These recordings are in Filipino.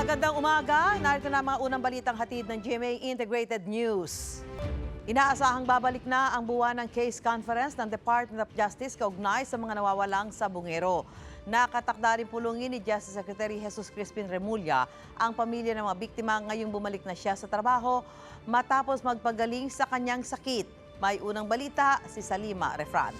Magandang umaga. Narito na mga unang balitang hatid ng GMA Integrated News. Inaasahang babalik na ang buwan ng case conference ng Department of Justice kaugnay sa mga nawawalang sabungero. Nakatakda rin pulungin ni Justice Secretary Jesus Crispin Remulla ang pamilya ng mga biktima ngayong bumalik na siya sa trabaho matapos magpagaling sa kanyang sakit. May unang balita si Salima Refran.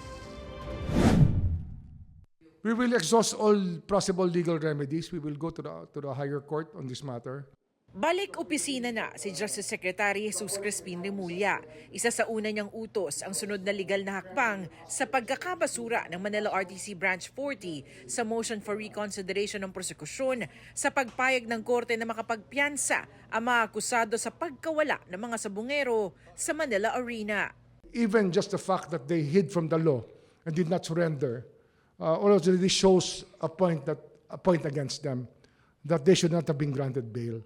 We will exhaust all possible legal remedies. We will go to the, to the higher court on this matter. Balik opisina na si Justice Secretary Jesus Crispin Remulla. Isa sa una niyang utos ang sunod na legal na hakbang sa pagkakabasura ng Manila RTC Branch 40 sa motion for reconsideration ng prosekusyon sa pagpayag ng korte na makapagpiyansa ang mga akusado sa pagkawala ng mga sabungero sa Manila Arena. Even just the fact that they hid from the law and did not surrender uh, already shows a point, that, a point against them that they should not have been granted bail.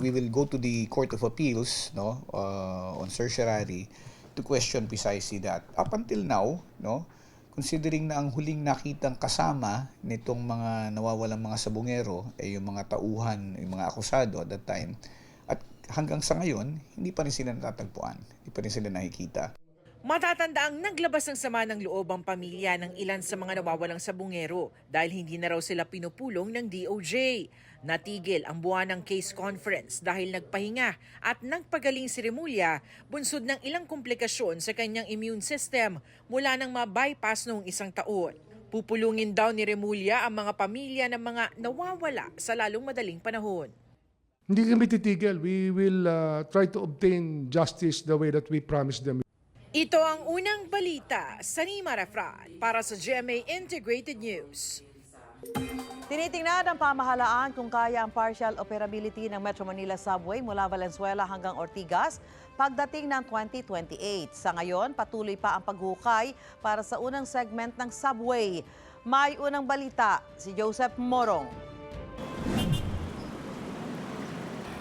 we will go to the Court of Appeals no uh, on certiorari to question precisely that up until now no considering na ang huling nakitang kasama nitong mga nawawalang mga sabungero ay yung mga tauhan yung mga akusado at that time at hanggang sa ngayon hindi pa rin sila natatagpuan hindi pa rin sila nakikita Matatanda ang naglabas ng sama ng loob ang pamilya ng ilan sa mga nawawalang sabungero dahil hindi na raw sila pinupulong ng DOJ. Natigil ang buwan ng case conference dahil nagpahinga at nagpagaling si Remulla bunsod ng ilang komplikasyon sa kanyang immune system mula nang ma-bypass noong isang taon. Pupulungin daw ni Remulla ang mga pamilya ng mga nawawala sa lalong madaling panahon. Hindi kami titigil. We will uh, try to obtain justice the way that we promised them. Ito ang unang balita sa Nima Refran para sa GMA Integrated News. Tinitingnan ng pamahalaan kung kaya ang partial operability ng Metro Manila Subway mula Valenzuela hanggang Ortigas pagdating ng 2028. Sa ngayon, patuloy pa ang paghukay para sa unang segment ng subway. May unang balita si Joseph Morong.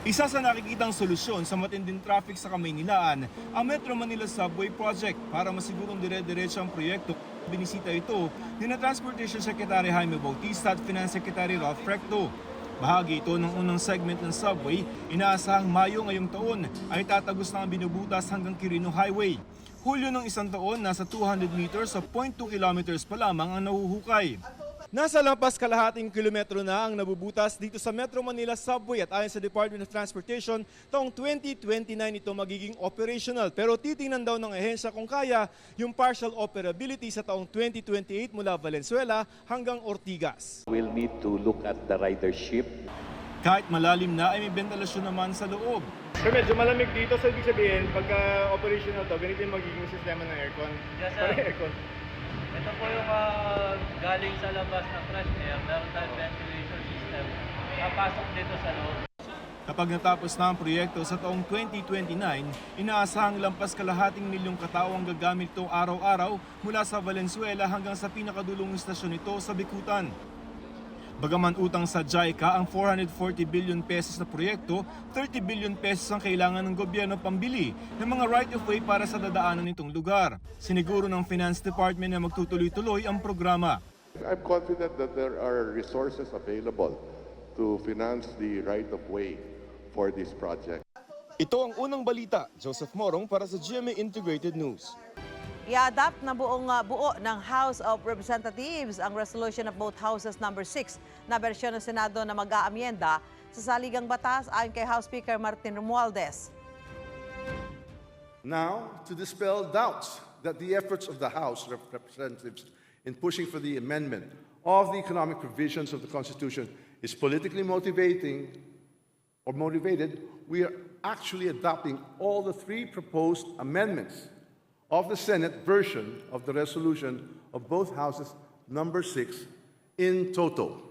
Isa sa nakikitang solusyon sa matinding traffic sa Kamaynilaan ang Metro Manila Subway Project para masigurong dire-diretso ang proyekto. Binisita ito ni na Transportation Secretary Jaime Bautista at Finance Secretary Ralph Recto. Bahagi ito ng unang segment ng subway, inaasahang Mayo ngayong taon ay tatagos na ang binubutas hanggang Quirino Highway. Hulyo ng isang taon, nasa 200 meters sa 0.2 kilometers pa lamang ang nahuhukay. Nasa lampas kalahating kilometro na ang nabubutas dito sa Metro Manila Subway at ayon sa Department of Transportation, taong 2029 ito magiging operational. Pero titingnan daw ng ehensya kung kaya yung partial operability sa taong 2028 mula Valenzuela hanggang Ortigas. We'll need to look at the ridership Kahit malalim na ay may ventilasyon naman sa loob. Sir, medyo malamig dito. So, ibig sabihin, pagka operational to, ganito yung magiging sistema ng aircon. Yes, sir. Parang aircon. Ito po yung ah, galing sa labas na fresh air. Meron tayong ventilation system. Napasok dito sa loob. Kapag natapos na ang proyekto sa taong 2029, inaasahang lampas kalahating milyong katao ang gagamit ito araw-araw mula sa Valenzuela hanggang sa pinakadulong istasyon nito sa Bikutan. Bagaman utang sa JICA ang 440 billion pesos na proyekto, 30 billion pesos ang kailangan ng gobyerno pambili ng mga right-of-way para sa dadaanan nitong lugar. Siniguro ng Finance Department na magtutuloy-tuloy ang programa. I'm confident that there are resources available to finance the right-of-way for this project. Ito ang unang balita. Joseph Morong para sa GMA Integrated News. I-adapt na buong uh, buo ng House of Representatives ang resolution of both houses number 6 na bersyon ng Senado na mag-aamyenda sa saligang batas ayon kay House Speaker Martin Romualdez. Now, to dispel doubts that the efforts of the House of Representatives in pushing for the amendment of the economic provisions of the Constitution is politically motivating or motivated, we are actually adopting all the three proposed amendments of the Senate version of the resolution of both houses, number six, in total.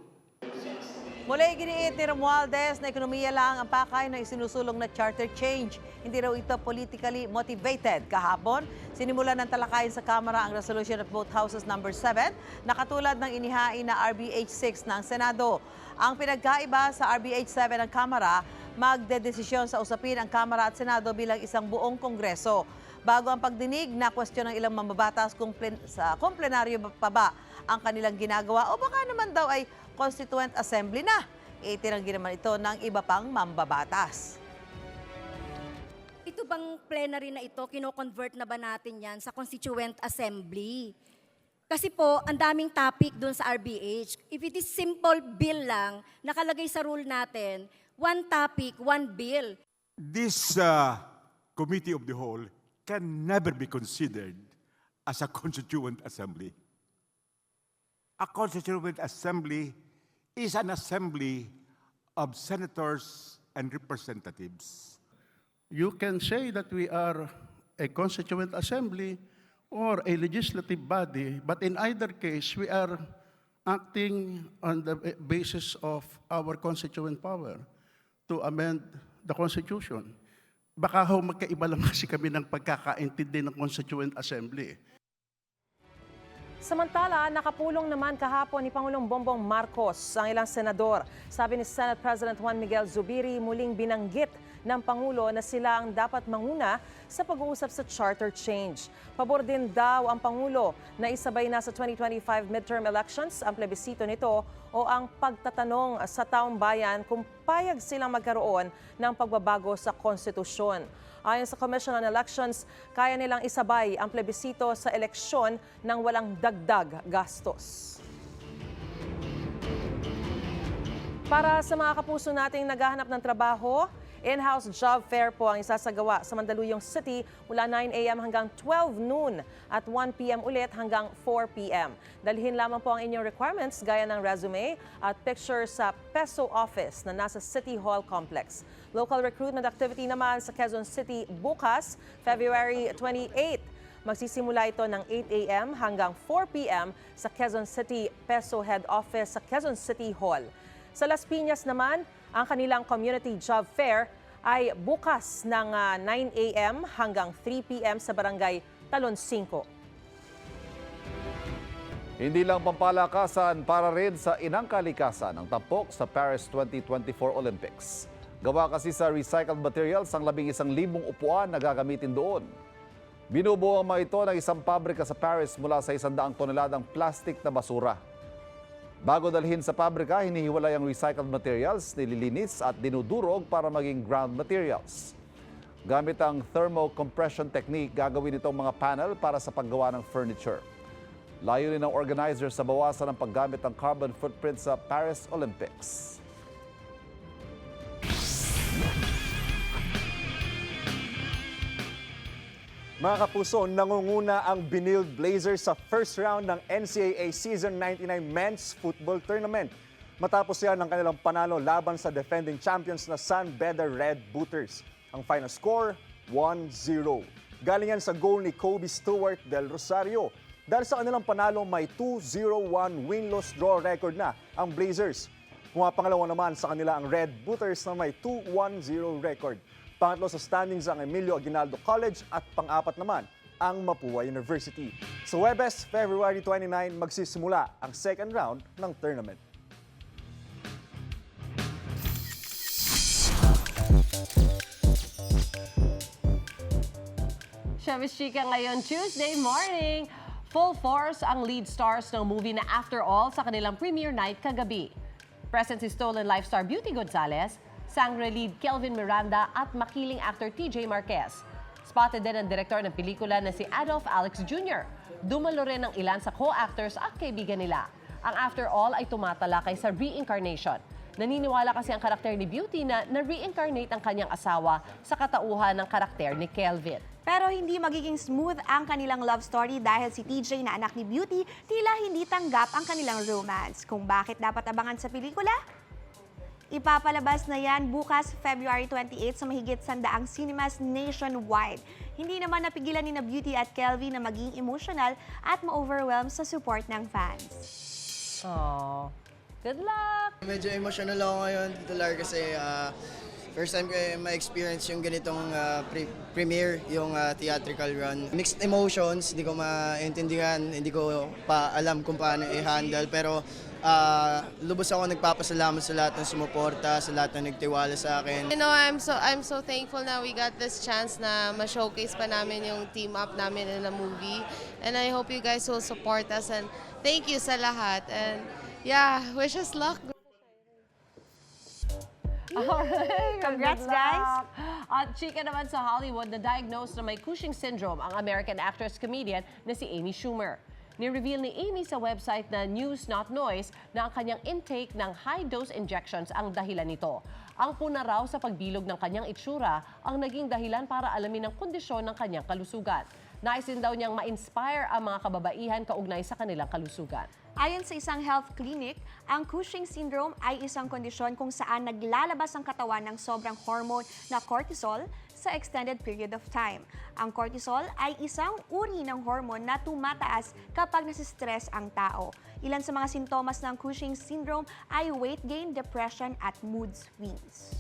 Muli giniit ni Romualdez na ekonomiya lang ang pakay na isinusulong na charter change. Hindi raw ito politically motivated. Kahapon, sinimulan ng talakayin sa Kamara ang resolution of both houses number 7 na katulad ng inihain na RBH 6 ng Senado. Ang pinagkaiba sa RBH 7 ng Kamara, magdedesisyon sa usapin ang Kamara at Senado bilang isang buong Kongreso. Bago ang pagdinig, na question ng ilang mambabatas kung plen- sa kung plenaryo pa ba ang kanilang ginagawa o baka naman daw ay Constituent Assembly na. Itinanggi naman ito ng iba pang mambabatas. Ito bang plenary na ito, kino-convert na ba natin yan sa Constituent Assembly? Kasi po, ang daming topic doon sa RBH. If it is simple bill lang, nakalagay sa rule natin, one topic, one bill. This uh, committee of the whole can never be considered as a constituent assembly. A constituent assembly is an assembly of senators and representatives. You can say that we are a constituent assembly or a legislative body, but in either case, we are acting on the basis of our constituent power to amend the Constitution. Baka ho magkaiba lang kasi kami ng pagkakaintindi ng Constituent Assembly. Samantala, nakapulong naman kahapon ni Pangulong Bongbong Marcos ang ilang senador. Sabi ni Senate President Juan Miguel Zubiri, muling binanggit ng Pangulo na sila ang dapat manguna sa pag-uusap sa charter change. Pabor din daw ang Pangulo na isabay na sa 2025 midterm elections ang plebisito nito o ang pagtatanong sa taong bayan kung payag silang magkaroon ng pagbabago sa konstitusyon. Ayon sa Commission on Elections, kaya nilang isabay ang plebisito sa eleksyon ng walang dagdag gastos. Para sa mga kapuso nating naghahanap ng trabaho, in-house job fair po ang isasagawa sa Mandaluyong City mula 9 a.m. hanggang 12 noon at 1 p.m. ulit hanggang 4 p.m. Dalhin lamang po ang inyong requirements gaya ng resume at picture sa PESO office na nasa City Hall Complex. Local recruitment activity naman sa Quezon City bukas, February 28. Magsisimula ito ng 8 a.m. hanggang 4 p.m. sa Quezon City PESO Head Office sa Quezon City Hall. Sa Las Piñas naman, ang kanilang community job fair ay bukas ng ah, 9 a.m. hanggang 3 p.m. sa barangay Talon 5. Hindi lang pampalakasan para rin sa inang kalikasan ng tampok sa Paris 2024 Olympics. Gawa kasi sa recycled materials ang labing isang libong upuan na gagamitin doon. Binubuo ang mga ito ng isang pabrika sa Paris mula sa isang daang toneladang plastic na basura. Bago dalhin sa pabrika, hinihiwalay ang recycled materials, nililinis at dinudurog para maging ground materials. Gamit ang thermocompression technique, gagawin itong mga panel para sa paggawa ng furniture. Layunin ng organizer sa bawasan ng paggamit ng carbon footprint sa Paris Olympics. Mga kapuso, nangunguna ang Binil Blazers sa first round ng NCAA Season 99 Men's Football Tournament. Matapos yan ang kanilang panalo laban sa defending champions na San Beda Red Booters. Ang final score, 1-0. Galing yan sa goal ni Kobe Stewart del Rosario. Dahil sa kanilang panalo, may 2-0-1 win-loss draw record na ang Blazers. Pumapangalawa naman sa kanila ang Red Booters na may 2-1-0 record. Pangatlo sa standings ang Emilio Aguinaldo College at pang-apat naman ang Mapua University. Sa Webes, February 29, magsisimula ang second round ng tournament. Chavez Chica ngayon Tuesday morning. Full force ang lead stars ng movie na After All sa kanilang premiere night kagabi. Present si Stolen Life star Beauty Gonzalez, sangre lead Kelvin Miranda at makiling actor TJ Marquez. Spotted din ang direktor ng pelikula na si Adolf Alex Jr. Dumalo rin ang ilan sa co-actors at kaibigan nila. Ang After All ay tumatalakay sa reincarnation. Naniniwala kasi ang karakter ni Beauty na na-reincarnate ang kanyang asawa sa katauhan ng karakter ni Kelvin. Pero hindi magiging smooth ang kanilang love story dahil si TJ na anak ni Beauty tila hindi tanggap ang kanilang romance. Kung bakit dapat abangan sa pelikula? Ipapalabas na yan bukas February 28 sa mahigit sandaang cinemas nationwide. Hindi naman napigilan ni na Beauty at Kelvin na maging emotional at ma-overwhelm sa support ng fans. Oh, good luck! Medyo emotional ako ngayon, Tito Lar, kasi ah, first time ko eh, ma-experience yung ganitong ah, pre- premiere, yung ah, theatrical run. Mixed emotions, hindi ko maintindihan, hindi ko pa alam kung paano i-handle, pero ah, lubos ako nagpapasalamat sa lahat ng sumuporta, sa lahat ng nagtiwala sa akin. You know, I'm so I'm so thankful na we got this chance na ma-showcase pa namin yung team up namin in a movie. And I hope you guys will support us and thank you sa lahat. And yeah, wish us luck. Alright, Congrats, guys. At chika naman sa Hollywood na diagnosed na may Cushing syndrome ang American actress-comedian na si Amy Schumer. Ni-reveal ni Amy sa website na News Not Noise na ang kanyang intake ng high-dose injections ang dahilan nito. Ang puna raw sa pagbilog ng kanyang itsura ang naging dahilan para alamin ang kondisyon ng kanyang kalusugan. Nais din daw niyang ma-inspire ang mga kababaihan kaugnay sa kanilang kalusugan. Ayon sa isang health clinic, ang Cushing syndrome ay isang kondisyon kung saan naglalabas ang katawan ng sobrang hormone na cortisol sa extended period of time. Ang cortisol ay isang uri ng hormone na tumataas kapag nasistress ang tao. Ilan sa mga sintomas ng Cushing syndrome ay weight gain, depression at mood swings.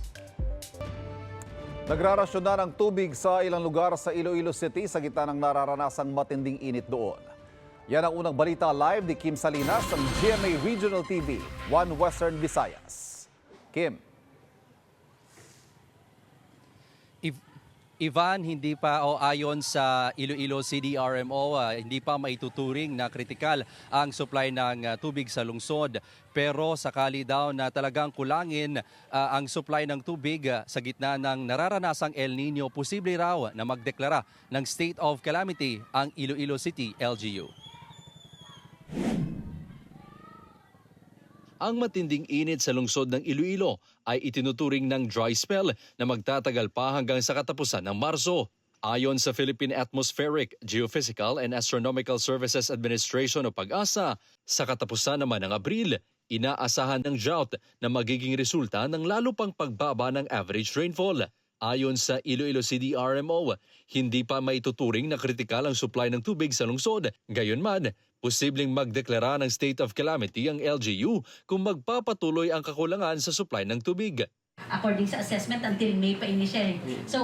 Nagrarasyon na ng tubig sa ilang lugar sa Iloilo City sa gitna ng nararanasang matinding init doon. Yan ang unang balita live ni Kim Salinas ng GMA Regional TV, One Western Visayas. Kim. Ivan, hindi pa o ayon sa Iloilo CDRMO, ah, hindi pa maituturing na kritikal ang supply ng ah, tubig sa lungsod. Pero sakali daw na talagang kulangin ah, ang supply ng tubig ah, sa gitna ng nararanasang El Nino, posible raw na magdeklara ng state of calamity ang Iloilo City LGU. Ang matinding init sa lungsod ng Iloilo ay itinuturing ng dry spell na magtatagal pa hanggang sa katapusan ng Marso. Ayon sa Philippine Atmospheric, Geophysical and Astronomical Services Administration o PAG-ASA, sa katapusan naman ng Abril, inaasahan ng drought na magiging resulta ng lalo pang pagbaba ng average rainfall. Ayon sa Iloilo CDRMO, hindi pa maituturing na kritikal ang supply ng tubig sa lungsod. Gayunman, posibleng magdeklara ng state of calamity ang LGU kung magpapatuloy ang kakulangan sa supply ng tubig. according sa assessment until May pa ini siya. eh. So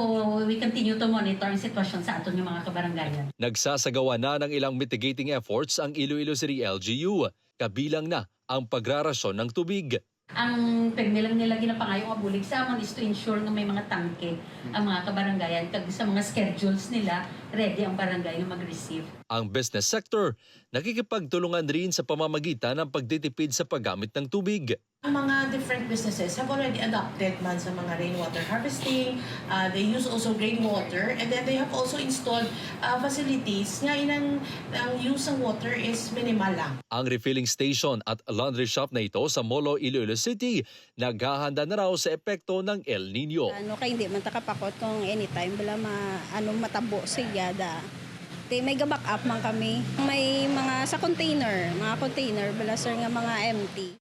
we continue to monitor ang sitwasyon sa aton yung mga kabaranggayan. Nagsasagawa na ng ilang mitigating efforts ang Iloilo City LGU, kabilang na ang pagrarasyon ng tubig. Ang pagmilang nila ginapangayong abulig sa amon is to ensure na may mga tangke ang mga kabaranggayan kag sa mga schedules nila ready ang barangay na mag-receive. Ang business sector nakikipagtulungan rin sa pamamagitan ng pagtitipid sa paggamit ng tubig. Ang mga different businesses have already adopted man sa mga rainwater harvesting. Uh, they use also rainwater and then they have also installed uh, facilities nga inang ang use ng water is minimal lang. Ang refilling station at laundry shop na ito sa Molo, Iloilo City, naghahanda na raw sa epekto ng El Nino. Ano kay hindi man takapakot kung anytime bala ma ano matabo siya da. Te may gabak up man kami. May mga sa container, mga container bala sir nga mga empty.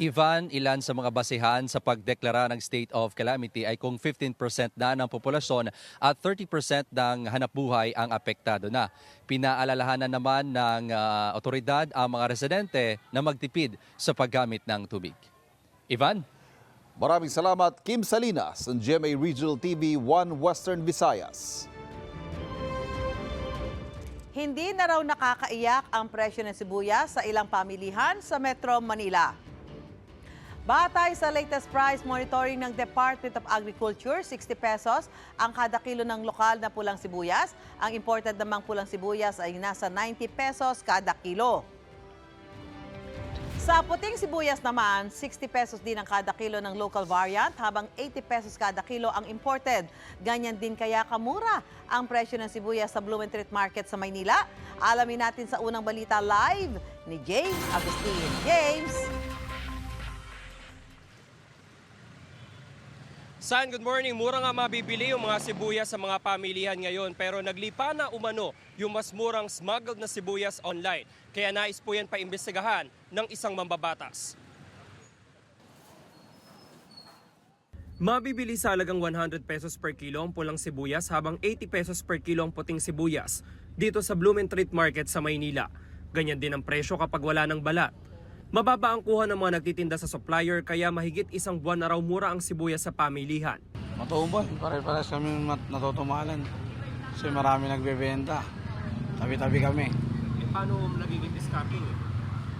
Ivan, ilan sa mga basehan sa pagdeklara ng state of calamity ay kung 15% na ng populasyon at 30% ng hanapbuhay ang apektado na. Pinaalalahanan naman ng ah, otoridad ang mga residente na magtipid sa paggamit ng tubig. Ivan? Maraming salamat, Kim Salinas ng GMA Regional TV, One Western Visayas. Hindi na raw nakakaiyak ang presyo ng sibuyas sa ilang pamilihan sa Metro Manila. Batay sa latest price monitoring ng Department of Agriculture, 60 pesos ang kada kilo ng lokal na pulang sibuyas. Ang imported namang pulang sibuyas ay nasa 90 pesos kada kilo. Sa puting sibuyas naman, 60 pesos din ang kada kilo ng local variant habang 80 pesos kada kilo ang imported. Ganyan din kaya kamura ang presyo ng sibuyas sa Blumentritt Market sa Maynila. Alamin natin sa unang balita live ni James Agustin. James! San, good morning. Mura nga mabibili yung mga sibuyas sa mga pamilihan ngayon pero naglipa na umano yung mas murang smuggled na sibuyas online. Kaya nais po yan paimbestigahan ng isang mambabatas. Mabibili sa halagang 100 pesos per kilo ang pulang sibuyas habang 80 pesos per kilo ang puting sibuyas dito sa Blumentritt Market sa Maynila. Ganyan din ang presyo kapag wala ng balat. Mababa ang kuha ng mga nagtitinda sa supplier kaya mahigit isang buwan na raw mura ang sibuyas sa pamilihan. Matumbon, pare-pares kami mat- natutumalan. Kasi marami nagbebenta. Tabi-tabi kami. Eh, paano nagiging discounting?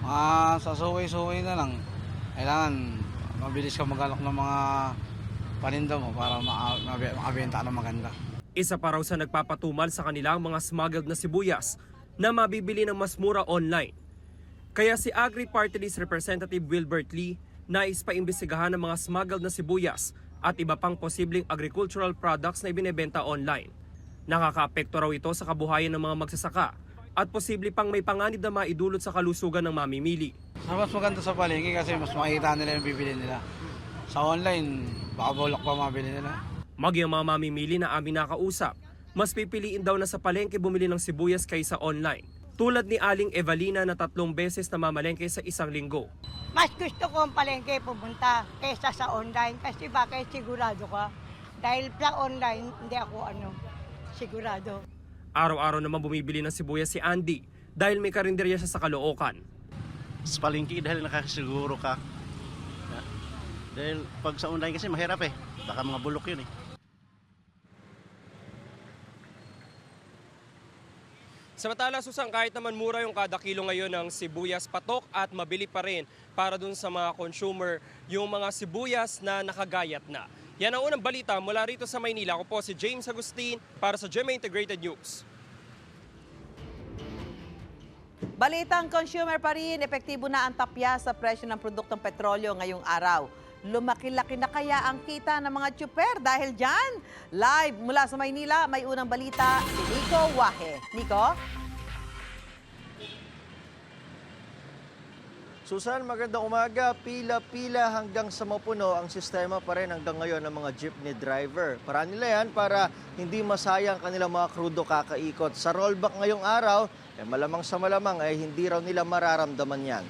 Ah, sa suway-suway na lang. Kailangan mabilis ka magalok ng mga paninda mo para ma- mabe- makabenta ng maganda. Isa pa raw sa nagpapatumal sa kanila ang mga smuggled na sibuyas na mabibili ng mas mura online. Kaya si Agri Party List Representative Wilbert Lee nais pa imbestigahan ng mga smuggled na sibuyas at iba pang posibleng agricultural products na ibinebenta online. Nakakaapekto raw ito sa kabuhayan ng mga magsasaka at posible pang may panganib na maidulot sa kalusugan ng mamimili. Sa mas maganda sa palengke kasi mas makita nila yung bibili nila. Sa online, baka bulok pa mabili nila. Maging ang mga mamimili na aming nakausap, mas pipiliin daw na sa palengke bumili ng sibuyas kaysa online. Tulad ni Aling Evalina na tatlong beses na mamalengke sa isang linggo. Mas gusto ko ang palengke pumunta kaysa sa online kasi bakit sigurado ka. Dahil sa online, hindi ako ano, sigurado. Araw-araw naman bumibili ng sibuyas si Andy dahil may karinderya siya sa Caloocan. sa palengke dahil nakakasiguro ka. Dahil pag sa online kasi mahirap eh. Baka mga bulok yun eh. Samantala, Susan, kahit naman mura yung kada kilo ngayon ng sibuyas patok at mabili pa rin para dun sa mga consumer yung mga sibuyas na nakagayat na. Yan ang unang balita mula rito sa Maynila. Ako po si James Agustin para sa GMA Integrated News. Balitang consumer pa rin, epektibo na ang tapya sa presyo ng produktong petrolyo ngayong araw. Lumaki-laki na kaya ang kita ng mga tsuper dahil dyan. Live mula sa Maynila, may unang balita si Nico Wahe. Nico? Susan, magandang umaga. Pila-pila hanggang sa mapuno ang sistema pa rin hanggang ngayon ng mga jeepney driver. Para nila yan para hindi masayang kanilang mga krudo kakaikot. Sa rollback ngayong araw, eh malamang sa malamang ay hindi raw nila mararamdaman yan.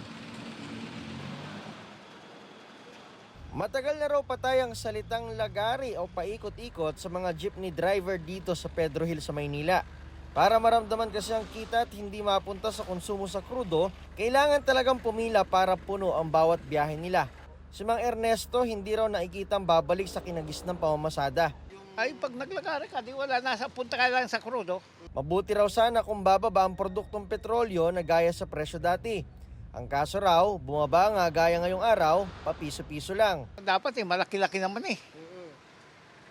Matagal na raw patay ang salitang lagari o paikot-ikot sa mga jeepney driver dito sa Pedro Hill sa Maynila. Para maramdaman kasi ang kita at hindi mapunta sa konsumo sa krudo, kailangan talagang pumila para puno ang bawat biyahe nila. Si Mang Ernesto hindi raw nakikitang babalik sa kinagis ng pamamasada. Ay, pag naglagari ka, di wala, nasa punta ka lang sa crudo. Mabuti raw sana kung bababa ang produktong petrolyo na gaya sa presyo dati. Ang kaso raw, bumaba nga gaya ngayong araw, papiso-piso lang. Dapat eh, malaki-laki naman eh.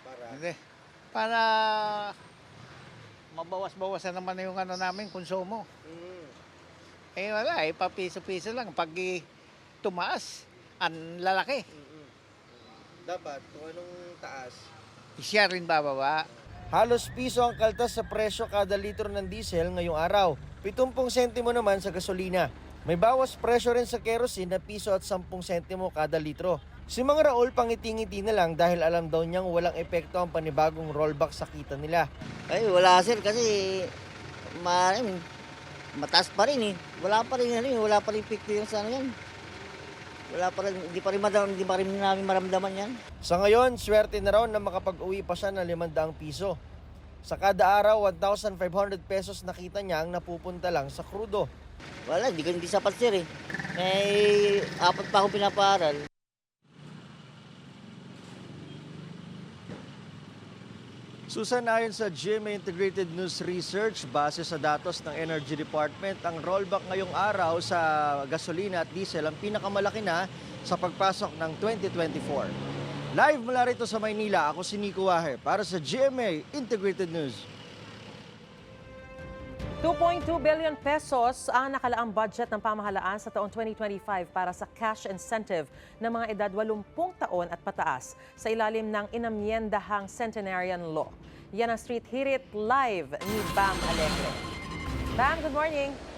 Para? Hindi. Para mabawas-bawasan naman yung ano namin, konsumo. Eh wala eh, papiso-piso lang. Pag eh, tumaas, ang lalaki. Dapat, kung anong taas, Siya rin bababa. Halos piso ang kaltas sa presyo kada litro ng diesel ngayong araw. 70 sentimo naman sa gasolina. May bawas presyo rin sa kerosene na piso at 10 sentimo kada litro. Si Mang Raul pangiti-ngiti na lang dahil alam daw niyang walang epekto ang panibagong rollback sa kita nila. Ay, wala sir kasi ma, I mean, mataas pa rin eh. Wala pa rin, ano, eh, wala pa rin epekto yung sa ano yan. Wala pa rin, hindi pa rin, madam, hindi pa rin namin maramdaman yan. Sa ngayon, swerte na raw na makapag-uwi pa siya ng 500 piso. Sa kada araw, 1,500 pesos nakita niya ang napupunta lang sa krudo. Wala, hindi ko hindi sapat sir eh. May apat pa akong pinapaaral. Susan, ayon sa GMA Integrated News Research, base sa datos ng Energy Department, ang rollback ngayong araw sa gasolina at diesel ang pinakamalaki na sa pagpasok ng 2024. Live mula rito sa Maynila, ako si Nico Wahe para sa GMA Integrated News. 2.2 billion pesos ang nakalaang budget ng pamahalaan sa taong 2025 para sa cash incentive ng mga edad 80 taon at pataas sa ilalim ng inamyendahang Centenarian Law. Yan ang Street Hirit live ni Bam Alegre. Bam, good morning!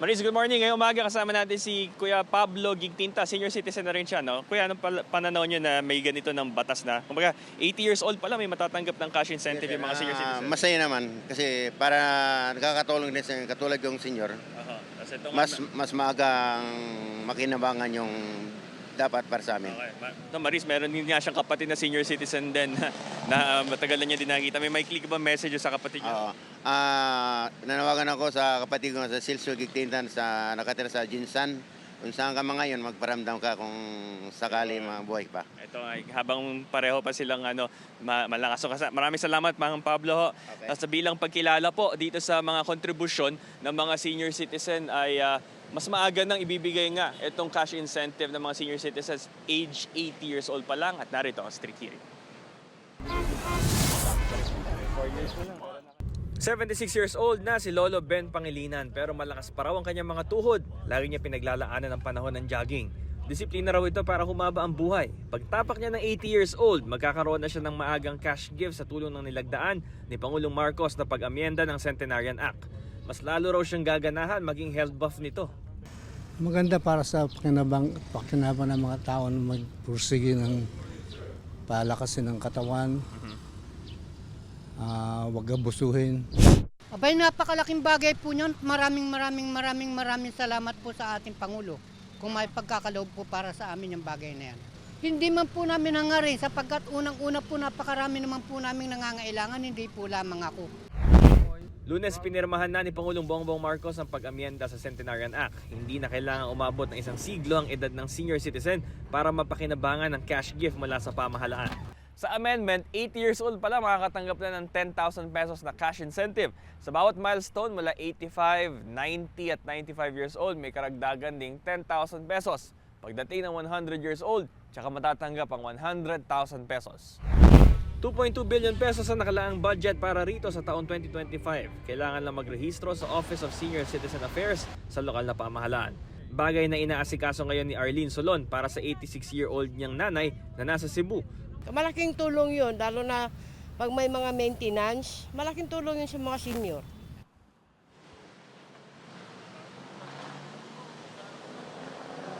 Maris, good morning. Ngayong umaga kasama natin si Kuya Pablo Gigtinta, senior citizen na rin siya. No? Kuya, anong pananaw niyo na may ganito ng batas na? Kumbaga, 80 years old pa lang may matatanggap ng cash incentive yung mga senior Ah, citizen. masaya naman kasi para nakakatulong din sa katulad yung senior. Ito nga Mas na- mas maagang makinabangan yung dapat para sa amin. Okay. Ma- Maris, meron din nga siyang kapatid na senior citizen din na, uh, matagal na niya din nakikita. May may click ba message sa kapatid niya? Oo. Ah, nanawagan ako sa kapatid ko sa Silso Gigtintan sa nakatira sa Jinsan. Kung saan ka mga ngayon, magparamdam ka kung sakali mabuhay pa. Ito ay habang pareho pa silang ano ma- malakas. So, maraming salamat Mang Pablo. Ho. Tapos bilang pagkilala po dito sa mga kontribusyon ng mga senior citizen ay ah, mas maaga nang ibibigay nga itong cash incentive ng mga senior citizens age 80 years old pa lang at narito ang street hearing. 76 years old na si Lolo Ben Pangilinan pero malakas pa raw ang kanyang mga tuhod. Lagi niya pinaglalaanan ng panahon ng jogging. Disiplina raw ito para humaba ang buhay. Pagtapak niya ng 80 years old, magkakaroon na siya ng maagang cash gift sa tulong ng nilagdaan ni Pangulong Marcos na pag-amyenda ng Centenarian Act. Mas lalo raw siyang gaganahan maging health buff nito. Maganda para sa pakinabang, pakinabang ng mga tao na magpursige ng palakasin ng katawan, ah wag abusuhin. Abay, napakalaking bagay po yun. Maraming maraming maraming maraming salamat po sa ating Pangulo kung may pagkakaloob po para sa amin yung bagay na yan. Hindi man po namin hangarin sapagkat unang-una po napakarami naman po namin nangangailangan, hindi po lamang ako. Lunes pinirmahan na ni Pangulong Bongbong Marcos ang pag-amyenda sa Centenarian Act. Hindi na kailangang umabot ng isang siglo ang edad ng senior citizen para mapakinabangan ng cash gift mula sa pamahalaan. Sa amendment, 80 years old pala makakatanggap na ng 10,000 pesos na cash incentive. Sa bawat milestone mula 85, 90 at 95 years old, may karagdagan ding 10,000 pesos. Pagdating ng 100 years old, tsaka matatanggap ang 100,000 pesos. 2.2 billion pesos ang nakalaang budget para rito sa taon 2025. Kailangan lang magrehistro sa Office of Senior Citizen Affairs sa lokal na pamahalaan. Bagay na inaasikaso ngayon ni Arlene Solon para sa 86-year-old niyang nanay na nasa Cebu. Malaking tulong yun, lalo na pag may mga maintenance, malaking tulong yun sa mga senior.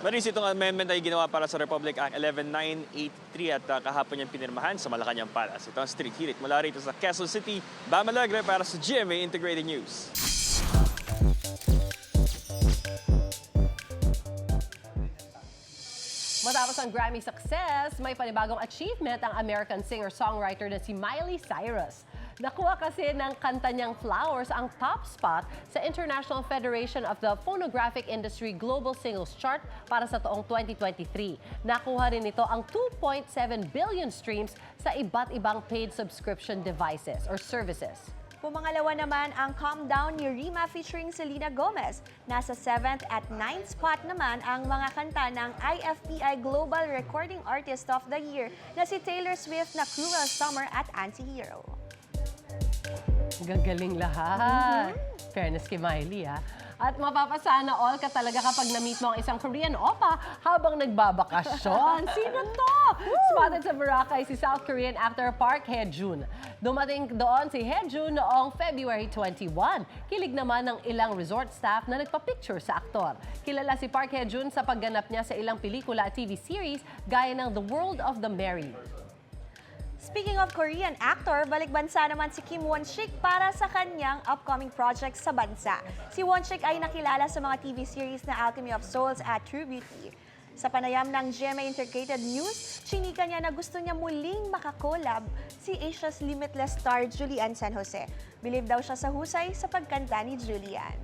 Maris, itong amendment ay ginawa para sa Republic Act 11983 at uh, kahapon yan pinirmahan sa Malacanang Palace. Ito ang Street Hirit mula rito sa Quezon City, Bam Alegre para sa GMA Integrated News. Matapos ang Grammy success, may panibagong achievement ang American singer-songwriter na si Miley Cyrus. Nakuha kasi ng kanta niyang Flowers ang top spot sa International Federation of the Phonographic Industry Global Singles Chart para sa taong 2023. Nakuha rin ito ang 2.7 billion streams sa iba't ibang paid subscription devices or services. Pumangalawa naman ang Calm Down ni Rima featuring Selena Gomez. Nasa 7th at 9th spot naman ang mga kanta ng IFPI Global Recording Artist of the Year na si Taylor Swift na Cruel Summer at Anti-Hero. Gagaling lahat. Fairness kay Miley, ha? At mapapasana all ka talaga kapag na-meet mo ang isang Korean oppa habang nagbabakasyon. Sino to? Spotted sa Boracay si South Korean actor Park Hae-jun. Dumating doon si Hae-jun noong February 21. Kilig naman ng ilang resort staff na nagpa-picture sa aktor. Kilala si Park Hae-jun sa pagganap niya sa ilang pelikula at TV series gaya ng The World of the Married. Speaking of Korean actor, balik bansa naman si Kim Won-sik para sa kanyang upcoming projects sa bansa. Si Won-sik ay nakilala sa mga TV series na Alchemy of Souls at True Beauty. Sa panayam ng GMA Integrated News, chinika niya na gusto niya muling makakolab si Asia's Limitless star Julian San Jose. Believe daw siya sa husay sa pagkanta ni Julian.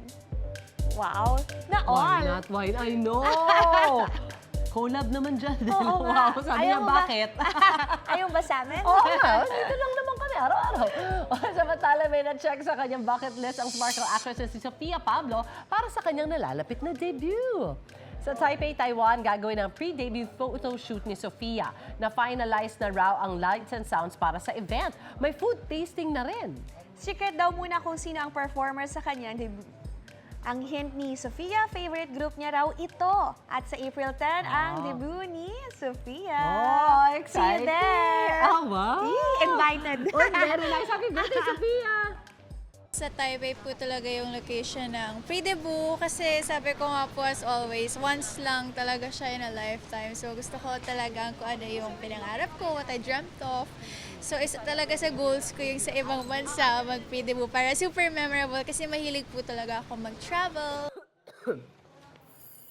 Wow! Na Why all! not? Why? I know! Collab naman dyan. Oo wow, nga. sabi Ayaw niya, mo ba- bakit? Ayaw ba sa amin? Oo nga, dito lang naman kami araw-araw. Samantala may na-check sa kanyang bucket list ang sparkle actress na si Sofia Pablo para sa kanyang nalalapit na debut. Sa Taipei, Taiwan, gagawin ang pre-debut photo shoot ni Sofia na finalize na raw ang lights and sounds para sa event. May food tasting na rin. Secret daw muna kung sino ang performer sa kanyang debut. Ang hint ni Sofia, favorite group niya raw ito. At sa April 10, ang Ah. debut ni Sofia. Oh, See you there! Oh, wow! See, invited. Oh, very nice. Happy birthday, Sofia! Sa Taipei po talaga yung location ng pre-debut kasi sabi ko nga po as always, once lang talaga siya in a lifetime. So gusto ko talaga kung ano yung pinangarap ko, what I dreamt of. So isa talaga sa goals ko yung sa ibang bansa mag pre-debut para super memorable kasi mahilig po talaga ako mag-travel.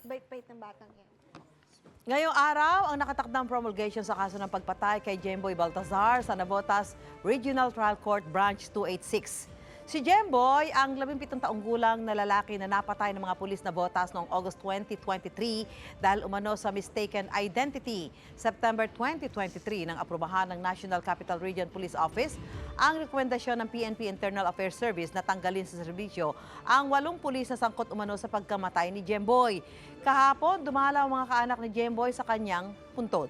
Bait-bait ng batang yan. Ngayong araw, ang nakatakdang promulgation sa kaso ng pagpatay kay Jemboy Baltazar sa Navotas Regional Trial Court Branch 286. Si Jemboy, ang 17 taong gulang na lalaki na napatay ng mga pulis na botas noong August 2023 dahil umano sa mistaken identity. September 2023 nang aprubahan ng National Capital Region Police Office ang rekomendasyon ng PNP Internal Affairs Service na tanggalin sa serbisyo ang walong pulis na sangkot umano sa pagkamatay ni Jemboy. Kahapon, dumalaw mga kaanak ni Jemboy sa kanyang puntod.